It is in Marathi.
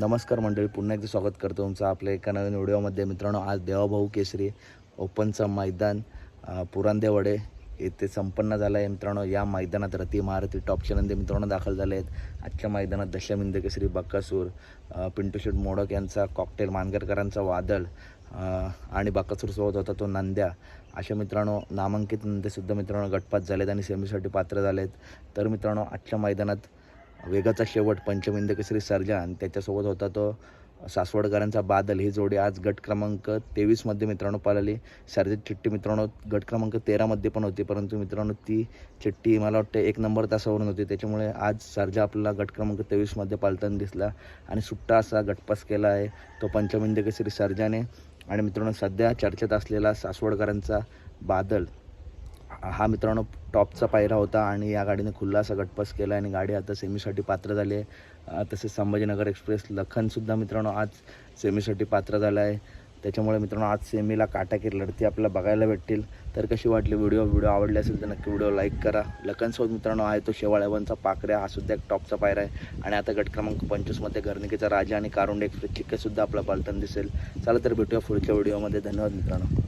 नमस्कार मंडळी पुन्हा एकदा स्वागत करतो तुमचं आपल्या एका नवीन व्हिडिओमध्ये. मित्रांनो आज देवाभाऊ केसरी ओपनचं मैदान पुरांदेवडे येथे संपन्न झालं आहे. मित्रांनो या मैदानात रती महारथी टॉपचे नंदी मित्रांनो दाखल झाले आहेत. आजच्या मैदानात दशमिंद केसरी बक्कासूर पिंटू शेट मोडक यांचा कॉकटेल मानगरकरांचा वादळ आणि बक्कासूरसोबत होता तो नंद्या. अशा मित्रांनो नामांकित नंदेसुद्धा मित्रांनो गटपात झालेत आणि सेमीसाठी पात्र झालेत. तर मित्रांनो आजच्या मैदानात वेगाचा शेवट पंचमिंद केसरी सर्जा आणि त्याच्यासोबत होता तो सासवडकरांचा बादल. ही जोडी आज गट क्रमांक तेवीसमध्ये मित्रांनो पळाली सर्जित चिठ्ठी मित्रांनो गट क्रमांक तेरामध्ये पण होती. परंतु मित्रांनो ती चिठ्ठी मला वाटतं एक नंबर तासावरून होती. त्याच्यामुळे आज सर्जा आपल्याला गट क्रमांक तेवीसमध्ये पालताना दिसला आणि सुट्टा असा गटपास केला आहे. तो पंचमिंद केसरी सर्जाने. आणि मित्रांनो सध्या चर्चेत असलेला सासवडकरांचा बादल. हा मित्रांनो टॉपचा पायरा होता आणि या गाडीने खुल्लासा गटपास केला आणि गाडी आता सेमीसाठी पात्र झाली आहे. तसेच संभाजीनगर एक्सप्रेस लखनसुद्धा मित्रांनो आज सेमीसाठी पात्र झाला आहे. त्याच्यामुळे मित्रांनो आज सेमीला काटाकीर लढती आपल्याला बघायला भेटतील. तर कशी वाटली व्हिडिओ? व्हिडिओ आवडले असेल तर नक्की व्हिडिओ लाईक करा. लखनसोबत मित्रांनो आहे तो शेवाळ्यावनचा पाकऱ्या हा सुद्धा एक टॉपचा पायरा आहे. आणि आता गट क्रमांक पंचवीसमध्ये घरनिकेचा राजा आणि कारुंडे एक्सप्रेस चिक्केसुद्धा आपला पालतन दिसेल. चला तर भेटूया पुढच्या व्हिडिओमध्ये. धन्यवाद मित्रांनो.